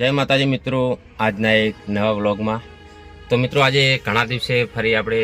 જય માતાજી મિત્રો, આજના એક નવા વ્લોગમાં. તો મિત્રો, આજે ઘણા દિવસે ફરી આપણે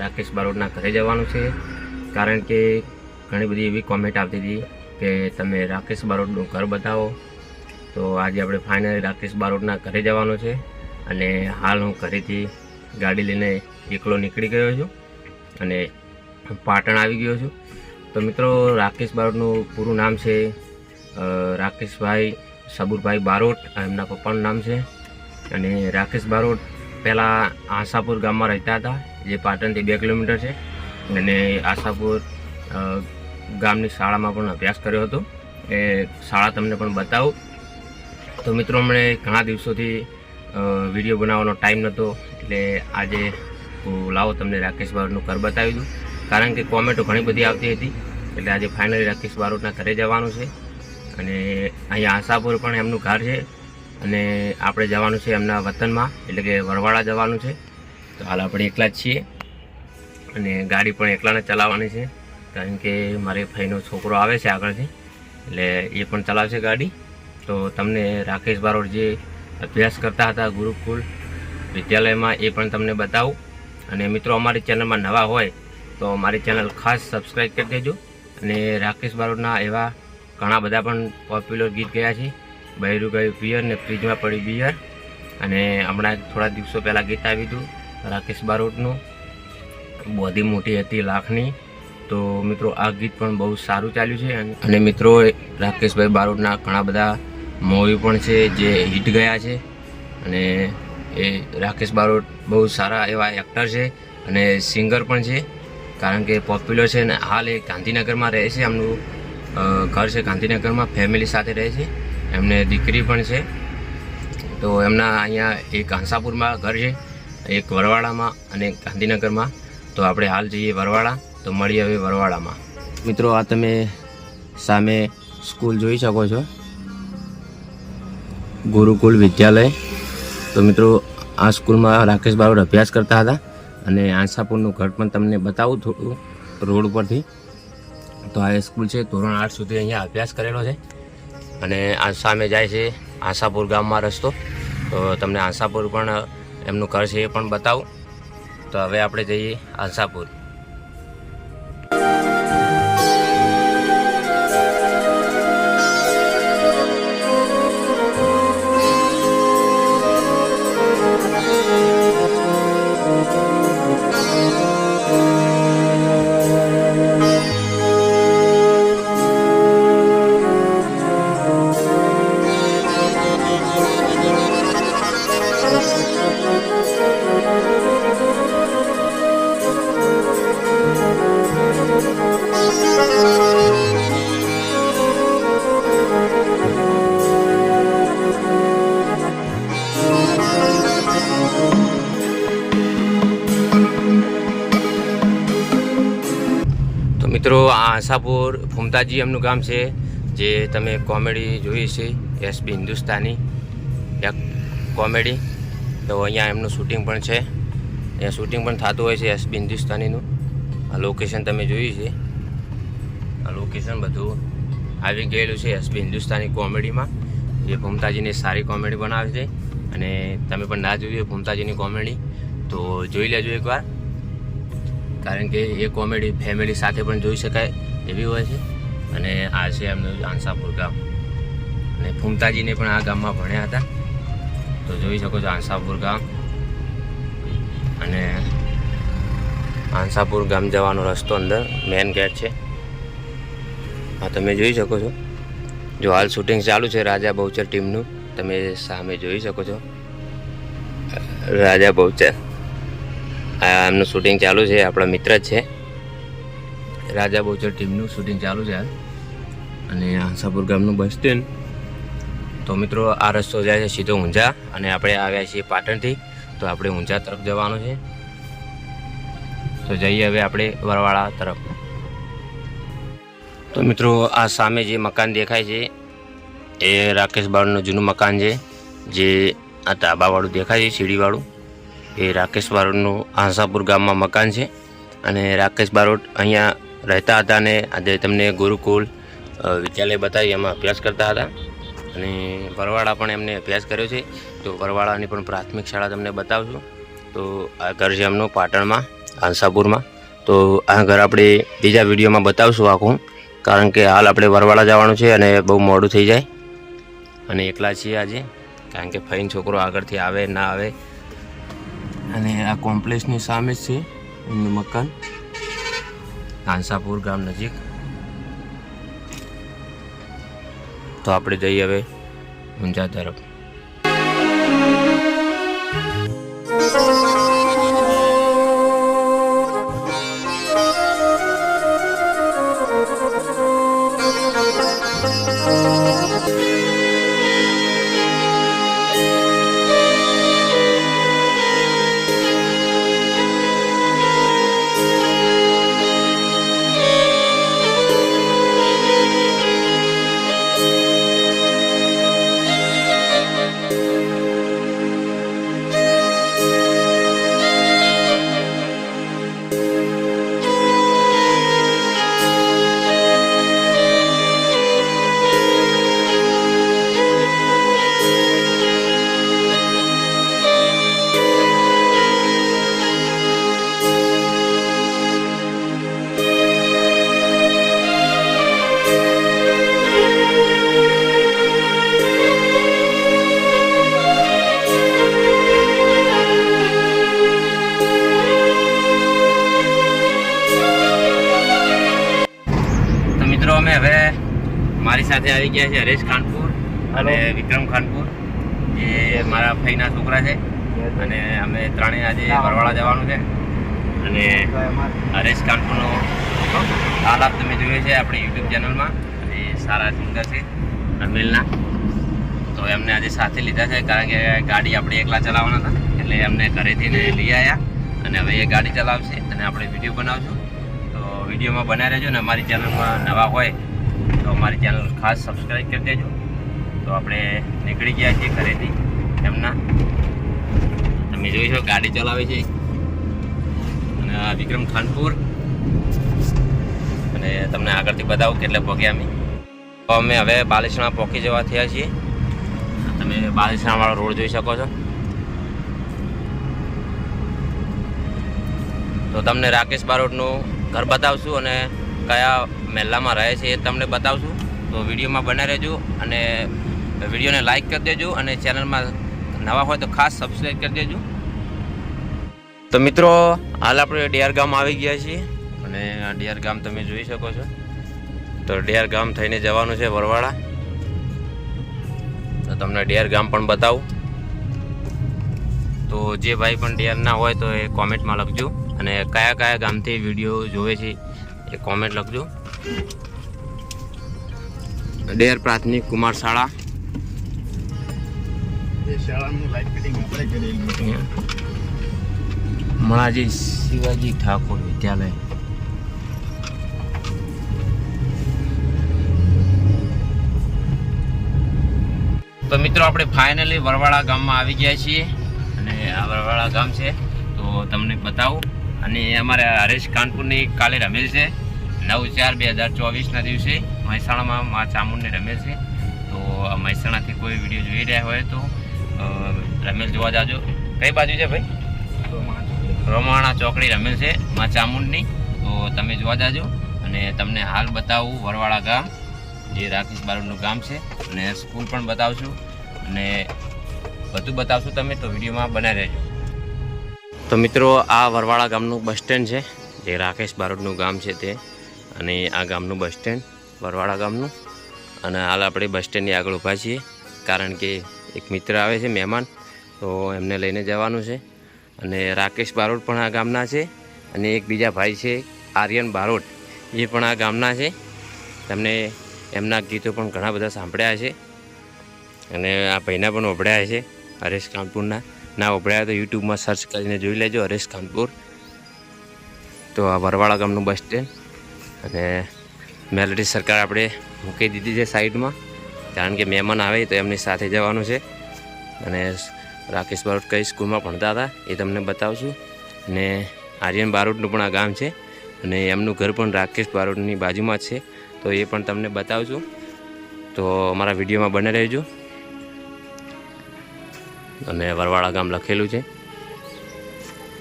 રાકેશ બારોટના ઘરે જવાનું છે. કારણ કે ઘણી બધી એવી કોમેન્ટ આવતી હતી કે તમે રાકેશ બારોટનું ઘર બતાવો. તો આજે આપણે ફાઇનલી રાકેશ બારોટના ઘરે જવાનું છે. અને હાલ હું ઘરેથી ગાડી લઈને એકલો નીકળી ગયો છું અને પાટણ આવી ગયો છું. તો મિત્રો, રાકેશ બારોટનું પૂરું નામ છે રાકેશભાઈ સબુરભાઈ બારોટ એમના પપ્પાનું નામ છે. અને રાકેશ બારોટ પહેલાં આશાપુર ગામમાં રહેતા હતા, જે પાટણથી બે કિલોમીટર છે. અને આશાપુર ગામની શાળામાં પણ અભ્યાસ કર્યો હતો. એ શાળા તમને પણ બતાવું. તો મિત્રો અમને ઘણા દિવસોથી વીડિયો બનાવવાનો ટાઈમ નહોતો એટલે આજે હું લાવો તમને રાકેશ બારોટનું ઘર બતાવી દઉં. કારણ કે કોમેન્ટો ઘણી બધી આવતી હતી. એટલે આજે ફાઇનલી રાકેશ બારોટના ઘરે જવાનું છે. અને અહીંયા આશાપુર પણ એમનું ઘર છે. અને આપણે જવાનું છે એમના વતનમાં, એટલે કે વરવાડા જવાનું છે. તો હાલ આપણે એકલા જ છીએ. અને ગાડી પણ એકલાને ચલાવવાની છે. કારણ કે મારે ભાઈનો છોકરો આવે છે આગળથી, એટલે એ પણ ચલાવશે ગાડી. તો તમને રાકેશ બારોડ જે અભ્યાસ કરતા હતા ગુરુકુલ વિદ્યાલયમાં, એ પણ તમને બતાવું. અને મિત્રો, અમારી ચેનલમાં નવા હોય, તો મારી ચેનલ ખાસ સબસ્ક્રાઈબ કરી દેજો. અને રાકેશ બારોડના એવા ઘણા બધા પણ પોપ્યુલર ગીત ગયા છે. બહેરું ગયું પિયર ને ફ્રીજમાં પડી બિયર. અને હમણાં થોડા દિવસો પહેલાં ગીત આવ્યું હતું, રાકેશ બારોટનું. બોધી મોટી હતી લાખની. તો મિત્રો, આ ગીત પણ બહુ સારું ચાલ્યું છે. અને- મિત્રો, રાકેશભાઈ બારોટના ઘણા બધા મૂવી પણ છે જે હિટ ગયા છે. અને એ રાકેશ બારોટ બહુ સારા એવા એક્ટર છે અને સિંગર પણ છે. કારણ કે પોપ્યુલર છે અને હાલ એ ગાંધીનગરમાં રહે છે. એમનું ઘર છે ગાંધીનગરમાં ફેમિલી સાથે રહે છે. એમને દીકરી પણ છે. તો એમના અહીંયા એક હંસાપુરમાં ઘર છે, એક વરવાડામાં અને ગાંધીનગરમાં. તો આપણે હાલ જઈએ વરવાડા, તો મળીએ હવે વરવાડામાં. મિત્રો, આ તમે સામે સ્કૂલ જોઈ શકો છો. ગુરુકુલ વિદ્યાલય. તો મિત્રો, આ સ્કૂલમાં રાકેશ બારોડ અભ્યાસ કરતા હતા અને આંસાપુરનું ઘર પણ તમને બતાવું થોડું રોડ ઉપરથી. તો આ સ્કૂલ છે, ધોરણ આઠ સુધી અહીંયા અભ્યાસ કરેલો છે. અને આ સામે જાય છે આશાપુર ગામમાં રસ્તો. તો તમને આશાપુર પણ એમનું ઘર છે એ પણ બતાવું. તો હવે આપણે જઈએ આશાપુર. મિત્રો, આ આશાપુર ફુમતાજી એમનું ગામ છે, જે તમે કોમેડી જોઈ છે એસબી હિન્દુસ્તાની એક કોમેડી. તો અહીંયા એમનું શૂટિંગ પણ છે. અહીંયા શૂટિંગ પણ થતું હોય છે એસબી હિન્દુસ્તાનીનું. આ લોકેશન તમે જોયું છે. આ લોકેશન બધું આવી ગયેલું છે એસબી હિન્દુસ્તાની કોમેડીમાં. જે ફુમતાજીની સારી કોમેડી બનાવે છે. અને તમે પણ ના જોયું ફુમતાજીની કોમેડી, તો જોઈ લેજો એકવાર. કારણ કે એ કોમેડી ફેમિલી સાથે પણ જોઈ શકાય એવી હોય છે. અને આ છે એમનું આંસાપુર ગામ. અને ફૂમતાજીને પણ આ ગામમાં ભણ્યા હતા. તો જોઈ શકો છો આંસાપુર ગામ. અને આંસાપુર ગામ જવાનો રસ્તો અંદર મેન ગેટ છે. હા તમે જોઈ શકો છો. જો હાલ શૂટિંગ ચાલુ છે રાજા બહુચર ટીમનું તમે સામે જોઈ શકો છો. રાજા બહુચર. એમનું શૂટિંગ ચાલુ છે, આપણા મિત્ર જ છે. રાજા બોચર ટીમનું શૂટિંગ ચાલુ છે અને આંસાપુર ગામનું બસ સ્ટેન્ડ તો મિત્રો, આ રસ્તો જાય છે સીધો ઊંઝા અને આપણે આવ્યા છીએ પાટણથી. તો આપણે ઊંઝા તરફ જવાનું છે. તો જઈએ હવે આપણે વરવાળા તરફ. તો મિત્રો, આ સામે જે મકાન દેખાય છે, એ રાકેશ બાળનું જૂનું મકાન છે, જે આ ધાબાવાળું દેખાય છે, સીડીવાળું. એ રાકેશ બારોટનું આંસાપુર ગામમાં મકાન છે. અને રાકેશ બારોટ અહીંયા રહેતા હતા અને આજે તમને ગુરુકુલ વિદ્યાલય બતાવી એમાં અભ્યાસ કરતા હતા. અને વરવાડા પણ એમને અભ્યાસ કર્યો છે. તો વરવાડાની પણ પ્રાથમિક શાળા તમને બતાવશું. તો આ ઘર છે એમનું પાટણમાં, આંસાપુરમાં. તો આ ઘર આપણે બીજા વિડીયોમાં બતાવશું આખું. કારણ કે હાલ આપણે વરવાડા જવાનું છે અને બહુ મોડું થઈ જાય. અને એકલા છીએ આજે. કારણ કે ફઈન છોકરો આગળથી આવે, ના આવે. અને આ કોમ્પ્લેક્સની સામે છે, એમનું મકાન. કાંસાપુર ગામ નજીક. તો આપણે જઈએ હવે ઊંઝા તરફ. સાથે આવી ગયા છે હરેશ ખાનપુર અને વિક્રમ ખાનપુર જે મારા ભાઈના છોકરા છે. અને અમે ત્રણેય આજે વરવાળા જવાનું છે. અને હરેશ ખાનપુરનો આલાપ તમે જોયો છે આપણી યુટ્યુબ ચેનલમાં. અને સારા સિંગર છે રમેલના. તો એમને આજે સાથે લીધા છે કારણ કે ગાડી આપણે એકલા ચલાવવાના હતા. એટલે એમને ઘરેથી લઈ આવ્યા અને હવે એ ગાડી ચલાવશે. અને આપણે વીડિયો બનાવશું. તો વિડીયોમાં બનાવી રહેજો ને અમારી ચેનલમાં નવા હોય તો અમારી ચેનલ ખાસ સબસ્ક્રાઈબ કરી દેજો. તો આપણે નીકળી ગયા છીએ ઘરેથી એમના. તમે જોઈ ગાડી ચલાવે છે. અને વિક્રમ ખાનપુર. અને તમને આગળથી બતાવું કેટલે પહોંચ્યા અમે. તો અમે હવે બાલેશ્વરમાં પહોંચી જવા થયા છીએ. તમે બાલેશ્વરવાળો રોડ જોઈ શકો છો. તો તમને રાકેશ બારોટનું ઘર બતાવશું અને કયા મહેલામાં રહે છે એ તમને બતાવશું. તો વિડીયોમાં બને રહેજો અને વિડીયોને લાઇક કરી દેજો અને ચેનલમાં નવા હોય તો ખાસ સબસ્ક્રાઈબ કરી દેજો. તો મિત્રો, હાલ આપણે ડિયાર ગામ આવી ગયા છીએ અને આ ડિયાર ગામ તમે જોઈ શકો છો. તો ડિયાર ગામ થઈને જવાનું છે વરવાડા. તો તમને ડિયાર ગામ પણ બતાવું. તો જે ભાઈ પણ ડિયાર ના હોય તો એ કોમેન્ટમાં લખજો અને કયા કયા ગામથી વીડિયો જોવે છે એ કોમેન્ટ લખજો. ડેર પ્રાથમિક કુમાર શાળા. મણાજી શિવાજી ઠાકોર વિદ્યાલય. તો મિત્રો આપણે ફાઇનલી વરવાડા ગામમાં આવી ગયા છીએ. અને આ વરવાડા ગામ છે. તો તમને બતાવું. અને અમારે હરેશ કાનપુરની કાલે રમેલ છે. નવ ચાર બે હજાર ચોવીસના દિવસે મહેસાણામાં મા ચામુંડને રમેલ છે. તો મહેસાણાથી કોઈ વીડિયો જોઈ રહ્યા હોય તો રમેલ જોવા જાજો. કઈ બાજુ છે ભાઈ? રોમાણા ચોકડી રમેલ છે, મા ચામુંડની. તો તમે જોવા જાજો અને તમને હાલ બતાવું વરવાળા ગામ, જે રાકેશ બારોડનું ગામ છે. અને સ્કૂલ પણ બતાવશું. અને બધું બતાવશું તમે તો વિડીયોમાં બનાવી રહેજો. તો મિત્રો, આ વરવાડા ગામનું બસ સ્ટેન્ડ છે, જે રાકેશ બારોડનું ગામ છે તે. અને આ ગામનું બસ સ્ટેન્ડ વરવાડા ગામનું. અને હાલ આપણે બસ સ્ટેન્ડની આગળ ઊભા છીએ, કારણ કે એક મિત્ર આવે છે મહેમાન, તો એમને લઈને જવાનું છે. અને રાકેશ બારોટ પણ આ ગામના છે, અને એક બીજા ભાઈ છે, આર્યન બારોટ, એ પણ આ ગામના છે. તમને એમના ગીતો પણ ઘણા બધા સાંભળ્યા છે અને આ ભાઈના પણ ઓભળ્યા છે હરેશ કાનપુરના. ના વપરાયા તો યુટ્યુબમાં સર્ચ કરીને જોઈ લેજો હરેશ કાનપુર. તો આ વરવાળા ગામનું બસ સ્ટેન્ડ અને મેલડી સરકાર આપણે મૂકી દીધી છે સાઈડમાં. કારણ કે મહેમાન આવે તો એમની સાથે જવાનું છે. અને રાકેશ બારોટ કઈ સ્કૂલમાં ભણતા હતા એ તમને બતાવશું. અને આર્યન બારોટનું પણ આ ગામ છે. અને એમનું ઘર પણ રાકેશ બારોટની બાજુમાં છે. તો એ પણ તમને બતાવશું. તો અમારા વિડીયોમાં બને રહેજો. અને વરવાળા ગામ લખેલું છે.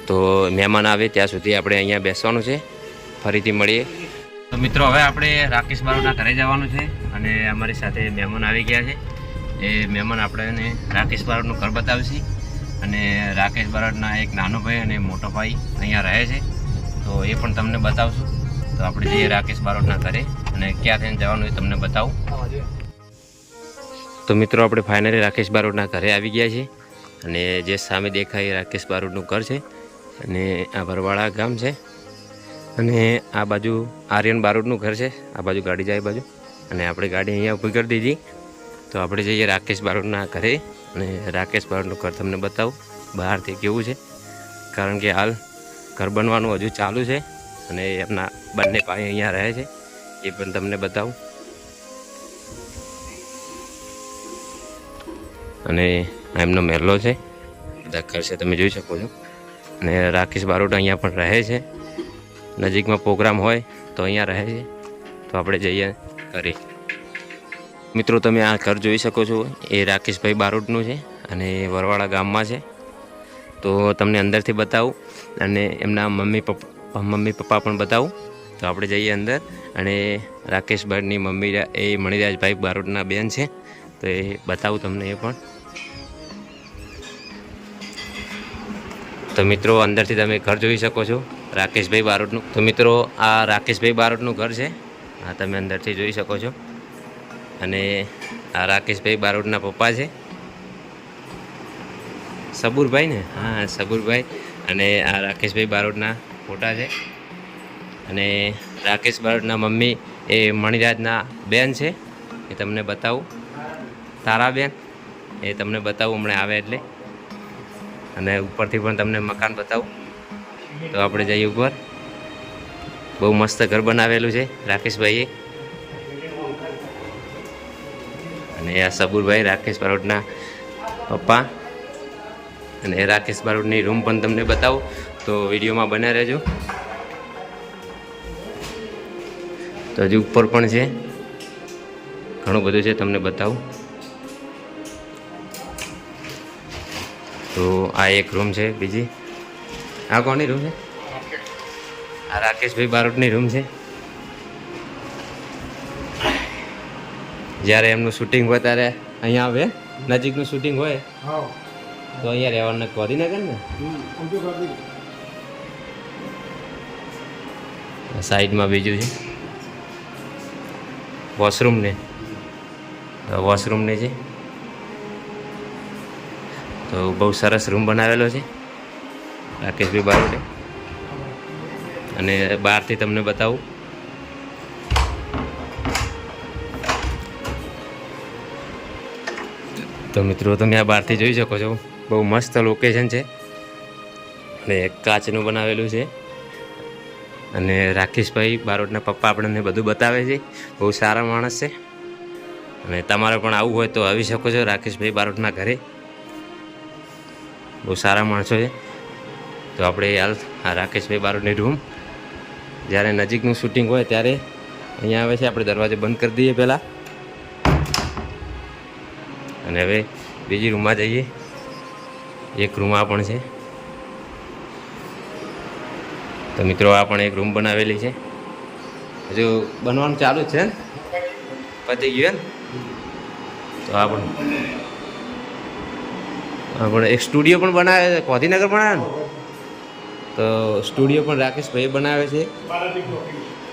તો મહેમાન આવે ત્યાં સુધી આપણે અહીંયા બેસવાનું છે. ફરીથી મળીએ. તો મિત્રો હવે આપણે રાકેશ બારોટના ઘરે જવાનું છે અને અમારી સાથે મહેમાન આવી ગયા છે. એ મહેમાન આપણે રાકેશ બારોટનું ઘર બતાવશે અને રાકેશ બારોટના એક નાનો ભાઈ અને મોટો ભાઈ અહીંયા રહે છે. તો એ પણ તમને બતાવશું. તો આપણે જઈએ રાકેશ બારોટના ઘરે અને ક્યાં થઈને જવાનું એ તમને બતાવું. તો મિત્રો આપણે ફાઇનલી રાકેશ બારોટના ઘરે આવી ગયા છીએ. અને જે સામે દેખાય રાકેશ બારોટનું ઘર છે અને આ ભરવાડા ગામ છે. અને આ બાજુ આર્યન બારોટનું ઘર છે. આ બાજુ ગાડી જાય બાજુ. અને આપણે ગાડી અહીંયા ઊભી કરી દીધી. તો આપણે જઈએ રાકેશ બારોટના ઘરે અને રાકેશ બારોટનું ઘર તમને બતાવું. બહારથી કેવું છે. કારણ કે હાલ ઘર બનવાનું હજુ ચાલુ છે અને એમના બંને ભાઈ અહીંયા રહે છે. એ પણ તમને બતાવું. અને આ એમનો મહેલો છે. બધા ઘર છે, તમે જોઈ શકો છો. અને રાકેશ બારોટ અહીંયા પણ રહે છે. નજીકમાં પ્રોગ્રામ હોય તો અહીંયા રહે છે. તો આપણે જઈએ ઘરે. મિત્રો, તમે આ ઘર જોઈ શકો છો. એ રાકેશભાઈ બારોટનું છે અને એ વરવાડા ગામમાં છે. તો તમને અંદરથી બતાવું અને એમના મમ્મી પપ્પા મમ્મી પપ્પા પણ બતાવું. તો આપણે જઈએ અંદર અને રાકેશભાઈની મમ્મી એ મણિરાજભાઈ બારોટના બેન છે. તો એ બતાવું તમને એ પણ. તો મિત્રો, અંદરથી તમે ઘર જોઈ શકો છો, રાકેશભાઈ બારોટનું. તો મિત્રો, આ રાકેશભાઈ બારોટનું ઘર છે. આ તમે અંદરથી જોઈ શકો છો. અને આ રાકેશભાઈ બારોટના પપ્પા છે. સબુરભાઈ ને? હા, સબુરભાઈ. અને આ રાકેશભાઈ બારોટના ફોટા છે. અને રાકેશ બારોટના મમ્મી એ મણિરાજના બેન છે. એ તમને બતાવું. તારાબેન એ તમને બતાવું હમણાં આવે એટલે. અને ઉપરથી પણ તમને મકાન બતાવું. તો આપણે જઈએ ઉપર. બહુ મસ્ત ઘર બનાવેલું છે રાકેશભાઈએ. અને આ સબુરભાઈ રાકેશ બારોટના પપ્પા. અને રાકેશ બારોટની રૂમ પણ તમને બતાવું. તો વિડીયોમાં બન્યા રહેજો. તો હજુ ઉપર પણ છે. ઘણું બધું છે તમને બતાવું. તો આ એક રૂમ છે બીજી? આ કોની રૂમ છે? આ રાકેશભાઈ બારોટની રૂમ છે. જ્યારે એમનું શૂટિંગ હોય ત્યારે અહીંયા આવે નજીકનું શૂટિંગ હોય તો અહીંયા રહેવાનું ગાંધીનગર ને? સાઈડમાં બીજું છે. વોશરૂમ ને. વોશરૂમ ને છે. તો બહુ સરસ રૂમ બનાવેલો છે. રાકેશભાઈ બારોટે. અને બહારથી તમને બતાવું. તો મિત્રો, તમે આ બહારથી જોઈ શકો છો. બહુ મસ્ત લોકેશન છે. અને કાચનું બનાવેલું છે. અને રાકેશભાઈ બારોટના પપ્પા આપણને બધું બતાવે છે. બહુ સારા માણસ છે. અને તમારે પણ આવવું હોય તો આવી શકો છો રાકેશભાઈ બારોટના ઘરે. બહુ સારા માણસો છે. તો આપણે હાલ આ રાકેશભાઈ બારોટની રૂમ જ્યારે નજીકનું શૂટિંગ હોય ત્યારે અહીંયા આવે છે. આપણે દરવાજો બંધ કરી દઈએ પહેલાં. અને હવે બીજી રૂમમાં જઈએ. એક રૂમ આ પણ છે. તો મિત્રો, આ પણ એક રૂમ બનાવેલી છે. હજુ બનવાનું ચાલુ જ છે પતી ગયું ને તો આ પણ પણ એક સ્ટુડિયો પણ બનાવે છે ગાંધીનગર બનાવે ને? તો સ્ટુડિયો પણ રાકેશભાઈ બનાવે છે.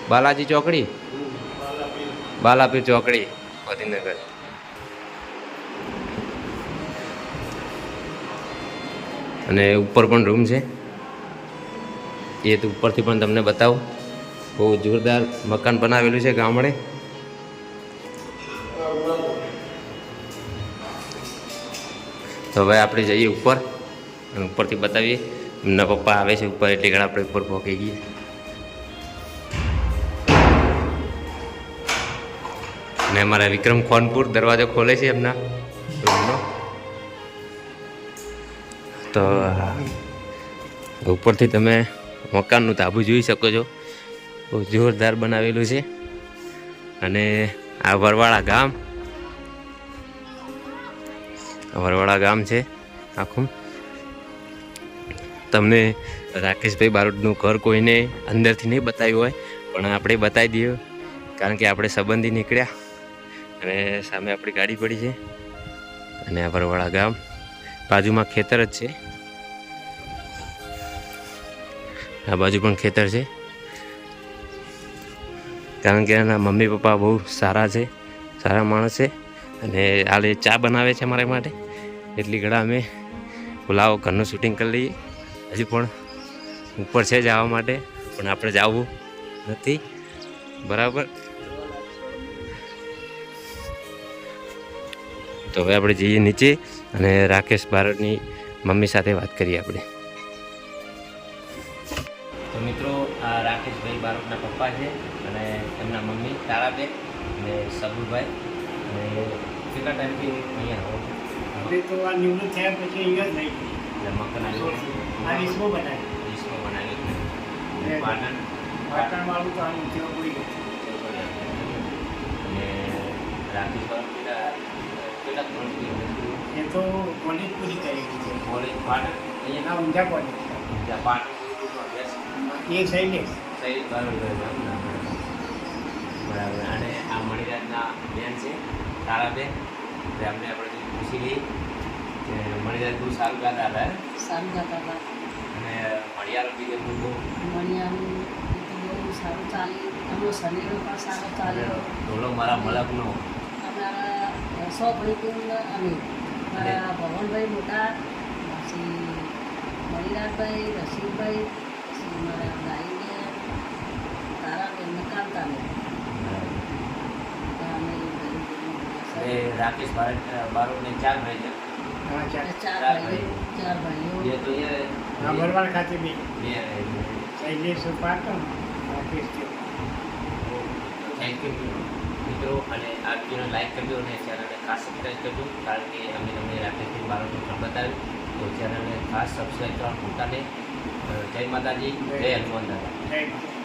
બાલાજી ચોકડી? બાલાપીર ચોકડી ગાંધીનગર. અને ઉપર પણ રૂમ છે. એ તો ઉપરથી પણ તમને બતાવું. બહુ જોરદાર મકાન બનાવેલું છે ગામડે. તો હવે આપણે જઈએ ઉપર. ઉપરથી બતાવીએ. એમના પપ્પા આવે છે ઉપર એટલે ઘણા આપણે ઉપર પહોંચી ગઈએ. અને અમારા વિક્રમ ખોનપુર દરવાજો ખોલે છે એમના રૂમનો. તો ઉપરથી તમે મકાનનું તાબુ જોઈ શકો છો. બહુ જોરદાર બનાવેલું છે. અને આ વરવાળા ગામ વરવાડા ગામ છે, આખું. તમને રાકેશભાઈ બારોટનું ઘર કોઈને અંદરથી નહીં બતાવ્યું હોય, પણ આપણે બતાવી દઈએ, કારણ કે આપણે સંબંધી નીકળ્યા અને સામે આપણી ગાડી પડી છે. અને આ વરવાડા ગામ બાજુમાં ખેતર જ છે. આ બાજુ પણ ખેતર છે. કારણ કે એના મમ્મી પપ્પા બહુ સારા છે, સારા માણસ છે અને હાલે ચા બનાવે છે મારા માટે. એટલી ઘણા અમે પુલાવો ઘરનું શૂટિંગ કરી લઈએ. હજી પણ ઉપર છે જવા માટે, પણ આપણે જવું નથી. બરાબર? તો હવે આપણે જઈએ નીચે અને રાકેશ ભારતની મમ્મી સાથે વાત કરીએ આપણે. તો મિત્રો, આ રાકેશભાઈ બારોટના પપ્પા છે અને એમના મમ્મી તારાબેન અને સબુભાઈ. અને કેટલા ટાઈમથી અહીંયા આપણે તો આ નિવૃત્ત થયા પછી અહીંયા થઈ એટલે મકાન આ બનાવ્યું પાટણ. તો આનું ઉદ્યોગ કોઈ નથી એ તો કોલેજ પૂરી કરી કોલેજ પાટણ? અહીંયા ઊંઝા કોલેજ ત્યાં પાટણ. એ શૈલેષ બરાબર. અને આ મણિરાજના બેન છે તારાબેન. એટલે અમને આપણે મણિરાજ બહુ સારું ગાતા હતા હે? સારું ગાતા હતા અને મણિયાર બીજે બહુ બહુ મણિયાર બહુ સારું ચાલે એમનો શરીર પણ સારો ચાલે ઢોલો મારા મલકનો અમારા સો ભાઈ અમે મારા ભવનભાઈ મોટા પછી મણિલાલભાઈ રસીદભાઈ પછી મારા ગાઈને તારાબેન કાંતાબેન અમે એ રાકેશ ભારત બારોટને ચાર ભાઈ છે. ચાર. ભાઈઓ. બે તો આ ભરવાડ ખાતે બી. બે. શૈલેષ પાટણ રાકેશ થેન્ક યુ મિત્રો. અને આ વિડીયોને લાઈક કરજો અને ચેનલને ખાસ સબસ્ક્રાઈબ કરજો કારણ કે અમે તમને રાકેશભાઈ બારોટનું પણ બતાવ્યું. તો ચેનલને ખાસ સબસ્ક્રાઈબ કરવાનું ભૂલતા નહીં. જય માતાજી જય હનુમાન દાદા.